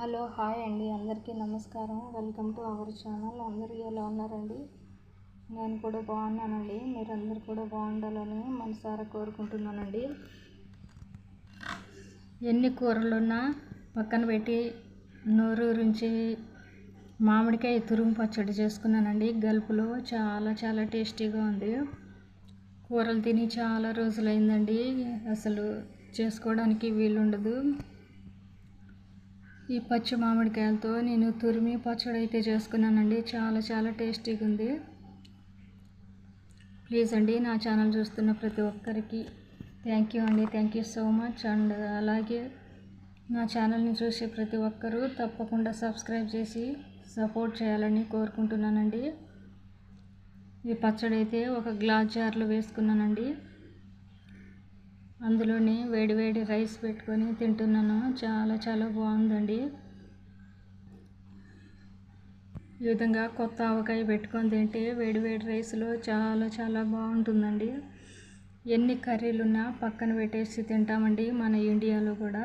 Hello hi అండి. అందరికీ నమస్కారం. Welcome to our channel. అందరూ ఎలా ఉన్నారండి? నేను కూడా బాగున్నానండి. మీరందరూ కూడా బాగుండాలని మనసారా కోరుకుంటున్నానండి. ఎన్ని కూరలున్నా పక్కన పెట్టి నోరూరించి మామిడికాయ తురుము పచ్చడి చేసుకున్నానండి. గల్పులో చాలా చాలా టేస్టీగా ఉంది. కూరలు తిని చాలా రోజులైందండి. అసలు చేసుకోవడానికి వీలుండదు. ఈ పచ్చి మామిడికాయలతో నేను తురిమి పచ్చడి అయితే చేసుకున్నానండి. చాలా చాలా టేస్టీగా ఉంది. ప్లీజ్ అండి నా ఛానల్ చూస్తున్న ప్రతి ఒక్కరికి థ్యాంక్ యూ అండి. Thank you so much. And అలాగే నా ఛానల్ని చూసే ప్రతి ఒక్కరూ తప్పకుండా సబ్స్క్రైబ్ చేసి సపోర్ట్ చేయాలని కోరుకుంటున్నానండి. ఈ పచ్చడి అయితే ఒక గ్లాస్ జార్లో వేసుకున్నానండి. అందులోని వేడివేడి రైస్ పెట్టుకొని తింటున్నాను. చాలా చాలా బాగుందండి. ఈ విధంగా కొత్త ఆవకాయ పెట్టుకొని తింటే వేడివేడి రైస్లో చాలా చాలా బాగుంటుందండి. ఎన్ని కర్రీలు ఉన్నా పక్కన పెట్టేసి తింటామండి మన ఇండియాలో కూడా.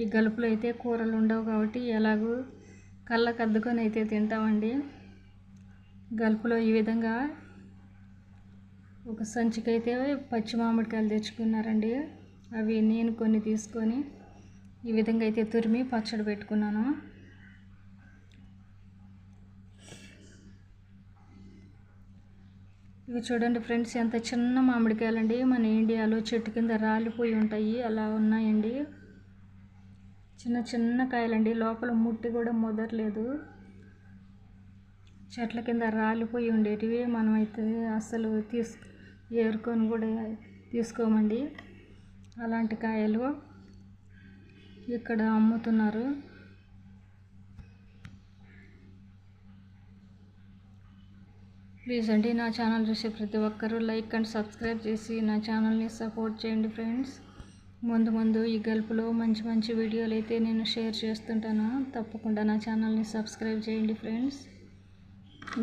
ఈ గలుపులో అయితే కూరలు ఉండవు కాబట్టి ఎలాగూ కళ్ళకద్దుకొని అయితే తింటామండి. గలుపులో ఈ విధంగా ఒక సంచికైతే పచ్చి మామిడికాయలు తెచ్చుకున్నారండి. అవి నేను కొన్ని తీసుకొని ఈ విధంగా అయితే తురిమి పచ్చడి పెట్టుకున్నాను. ఇవి చూడండి ఫ్రెండ్స్ ఎంత చిన్న మామిడికాయలండి. మన ఇండియాలో చెట్టు కింద రాలిపోయి ఉంటాయి అలా ఉన్నాయండి. చిన్న చిన్న కాయలండి. లోపల ముట్టి కూడా ముదరలేదు. చెట్ల కింద రాలిపోయి ఉండేటివి మనం అయితే అసలు తీసుకు ఏరుకొని కూడా తీసుకోమండి. అలాంటి కాయలు ఇక్కడ అమ్ముతున్నారు. ప్లీజ్ అండి నా ఛానల్ చూసే ప్రతి ఒక్కరూ లైక్ అండ్ సబ్స్క్రైబ్ చేసి నా ఛానల్ని సపోర్ట్ చేయండి ఫ్రెండ్స్. ముందు ముందు ఈ గల్పులో మంచి మంచి వీడియోలు అయితే నేను షేర్ చేస్తుంటాను. తప్పకుండా నా ఛానల్ని సబ్స్క్రైబ్ చేయండి ఫ్రెండ్స్.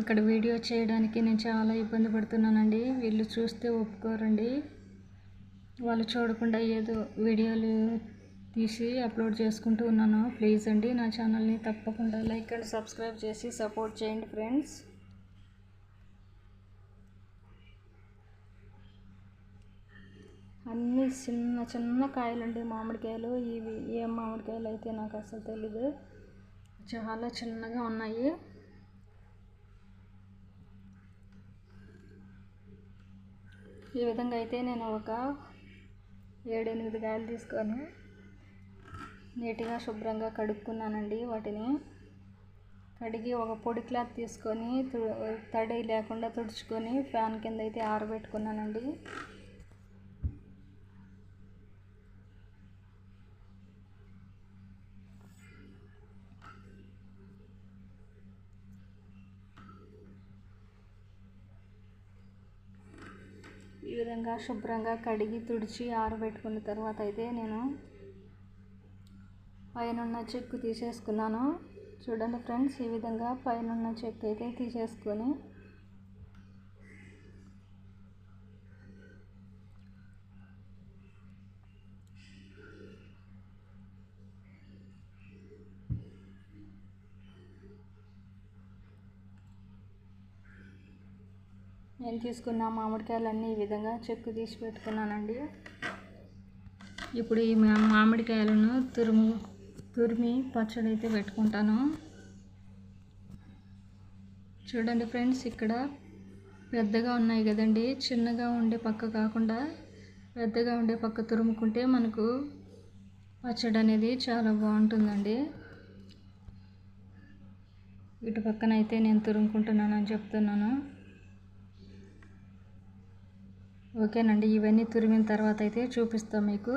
ఇక్కడ వీడియో చేయడానికి నేను చాలా ఇబ్బంది పడుతున్నానండి. వీళ్ళు చూస్తే ఒప్పుకోరండి. వాళ్ళు చూడకుండా ఏదో వీడియోలు తీసి అప్లోడ్ చేసుకుంటూ ఉన్నాను. ప్లీజ్ అండి నా ఛానల్ని తప్పకుండా లైక్ అండ్ సబ్స్క్రైబ్ చేసి సపోర్ట్ చేయండి ఫ్రెండ్స్. అన్నీ చిన్న చిన్న కాయలండి మామిడికాయలు. ఇవి ఏం మామిడికాయలు అయితే నాకు అసలు తెలీదు. చాలా చిన్నగా ఉన్నాయి. ఈ విధంగా అయితే నేను ఒక ఏడెనిమిది కాయలు తీసుకొని నీట్గా శుభ్రంగా కడుక్కున్నానండి వాటిని. కడిగి ఒక పొడి క్లాత్ తీసుకొని తడి లేకుండా తుడుచుకొని ఫ్యాన్ కింద అయితే ఆరబెట్టుకున్నానండి. విధంగా శుభ్రంగా కడిగి తుడిచి ఆరబెట్టుకున్న తర్వాత అయితే నేను పైన చెక్కు తీసేసుకున్నాను. చూడండి ఫ్రెండ్స్ ఈ విధంగా పైన చెక్కు అయితే తీసేసుకొని నేను తీసుకున్న మామిడికాయలన్నీ ఈ విధంగా చెక్కు తీసి పెట్టుకున్నానండి. ఇప్పుడు ఈ మామిడికాయలను తురుము తురిమి పచ్చడి అయితే పెట్టుకుంటాను. చూడండి ఫ్రెండ్స్ ఇక్కడ పెద్దగా ఉన్నాయి కదండి. చిన్నగా ఉండే పక్క కాకుండా పెద్దగా ఉండే పక్క తురుముకుంటే మనకు పచ్చడి అనేది చాలా బాగుంటుందండి. ఇటు పక్కన అయితే నేను తురుముకుంటున్నాను అని చెప్తున్నాను. ఓకేనండి ఇవన్నీ తురిమిన తర్వాత అయితే చూపిస్తాం మీకు.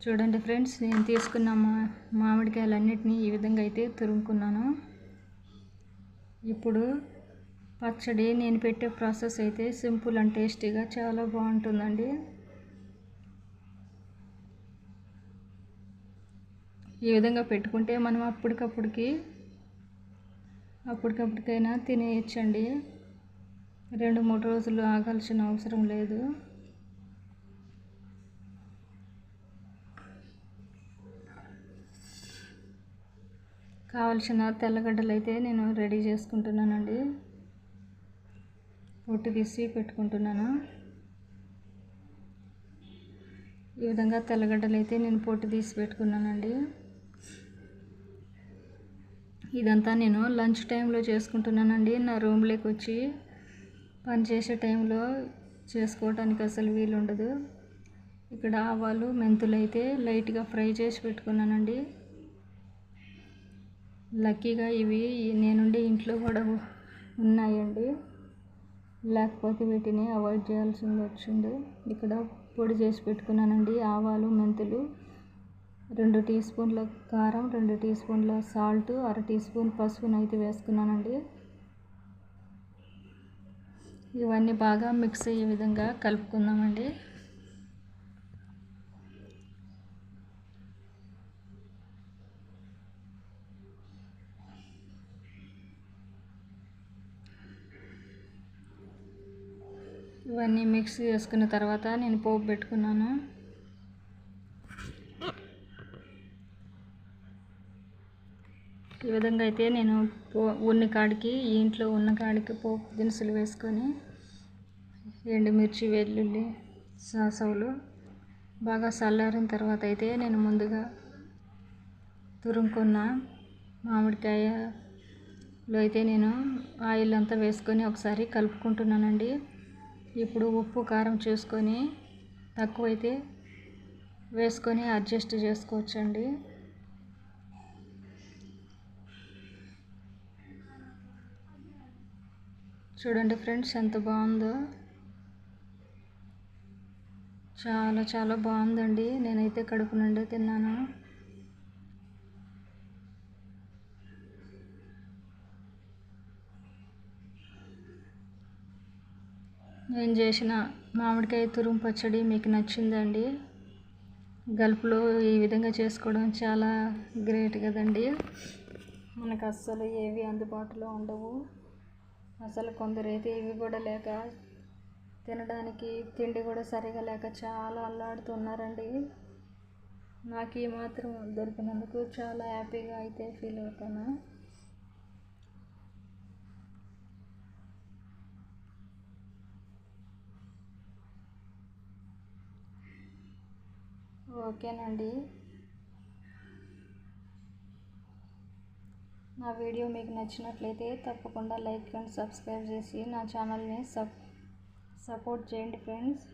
చూడండి ఫ్రెండ్స్ నేను తీసుకున్న మా మామిడికాయలన్నిటినీ ఈ విధంగా అయితే తురుముకున్నాను. ఇప్పుడు పచ్చడి నేను పెట్టే ప్రాసెస్ అయితే సింపుల్ అండ్ టేస్టీగా చాలా బాగుంటుందండి. ఈ విధంగా పెట్టుకుంటే మనం అప్పటికప్పటికి అప్పటికప్పటికైనా తినేయచ్చండి. రెండు మూడు రోజులు ఆగాల్సిన అవసరం లేదు. కావలసిన తెల్లగడ్డలు అయితే నేను రెడీ చేసుకుంటున్నానండి. పొట్టు తీసి పెట్టుకుంటున్నాను. ఈ విధంగా తెల్లగడ్డలు అయితే నేను పొట్టు తీసి పెట్టుకున్నానండి. ఇదంతా నేను లంచ్ టైంలో చేసుకుంటున్నానండి. నా రూమ్లోకి వచ్చి పని చేసే టైంలో చేసుకోవటానికి అసలు వీలు ఉండదు ఇక్కడ ఆవాలు మెంతులు అయితే లైట్గా ఫ్రై చేసి పెట్టుకున్నానండి. లక్కీగా ఇవి నేనుండి ఇంట్లో కూడా ఉన్నాయండి. లేకపోతే వీటిని అవాయిడ్ చేయాల్సి వచ్చింది. ఇక్కడ పొడి చేసి పెట్టుకున్నానండి. ఆవాలు మెంతులు రెండు టీ స్పూన్ల కారం రెండు టీ స్పూన్ల సాల్ట్ అర టీ స్పూన్ పసుపునైతే వేసుకున్నానండి. ఇవన్నీ బాగా మిక్స్ అయ్యే విధంగా కలుపుకుందామండి. ఇవన్నీ మిక్స్ చేసుకున్న తర్వాత నేను పోపు పెట్టుకున్నాను. ఈ విధంగా అయితే నేను పో ఉన్న కాడికి ఇంట్లో ఉన్న కాడికి పోపు దినుసులు వేసుకొని ఎండుమిర్చి వెల్లుల్లి సాసవులు బాగా చల్లారిన తర్వాత అయితే నేను ముందుగా తురుముకున్న మామిడికాయలో అయితే నేను ఆయిల్ అంతా వేసుకొని ఒకసారి కలుపుకుంటున్నానండి. ఇప్పుడు ఉప్పు కారం చూసుకొని తక్కువైతే వేసుకొని అడ్జస్ట్ చేసుకోవచ్చండి. చూడండి ఫ్రెండ్స్ ఎంత బాగుందో. చాలా చాలా బాగుందండి. నేనైతే కడుపు నుండి తిన్నాను. నేను చేసిన మామిడికాయ తురుము పచ్చడి మీకు నచ్చిందండి. గల్పులో ఈ విధంగా చేసుకోవడం చాలా గ్రేట్ కదండి. మనకు అస్సలు ఏవి అందుబాటులో ఉండవు. అసలు కొందరైతే ఇవి కూడా లేక తినడానికి తిండి కూడా సరిగా లేక చాలా అల్లాడుతున్నారండి. నాకు ఈ మాత్రం దొరికినందుకు చాలా హ్యాపీగా అయితే ఫీల్ అవుతాను. ఓకేనండి. నా వీడియో మీకు నచ్చినట్లయితే తప్పకుండా లైక్ అండ్ సబ్స్క్రైబ్ చేసి నా ఛానల్ని సప్ సపోర్ట్ చేయండి ఫ్రెండ్స్.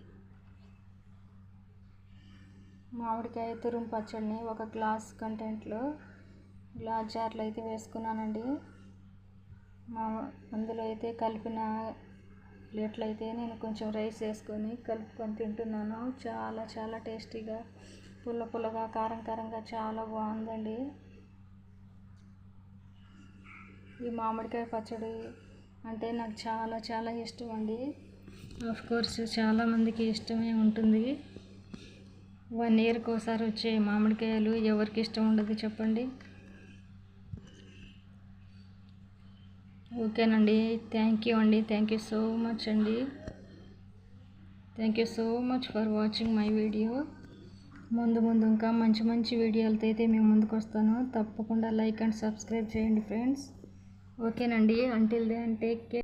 మామిడికాయ తురుము పచ్చడిని ఒక గ్లాస్ కంటెంట్లో గ్లాస్ జార్లో అయితే వేసుకున్నానండి. మా అందులో అయితే కలిపిన ప్లేట్లు అయితే నేను కొంచెం రైస్ వేసుకొని కలుపుకొని తింటున్నాను. చాలా చాలా టేస్టీగా పుల్ల పుల్లగా కారం కారంగా చాలా బాగుందండి. ఈ మామిడికాయ పచ్చడి అంటే నాకు చాలా చాలా ఇష్టం అండి. ఆఫ్ కోర్స్ చాలామందికి ఇష్టమే ఉంటుంది. వన్ ఇయర్కి ఒకసారి వచ్చే మామిడికాయలు ఎవరికి ఇష్టం ఉండదు చెప్పండి. ఓకేనండి థ్యాంక్ యూ అండి. థ్యాంక్ యూ సో మచ్ అండి. Thank you so much for watching my video ముందు ముందు ఇంకా మంచి మంచి వీడియోలతో అయితే మేము ముందుకు వస్తాను. తప్పకుండా లైక్ అండ్ సబ్స్క్రైబ్ చేయండి ఫ్రెండ్స్ ఓకేనండి until then and take care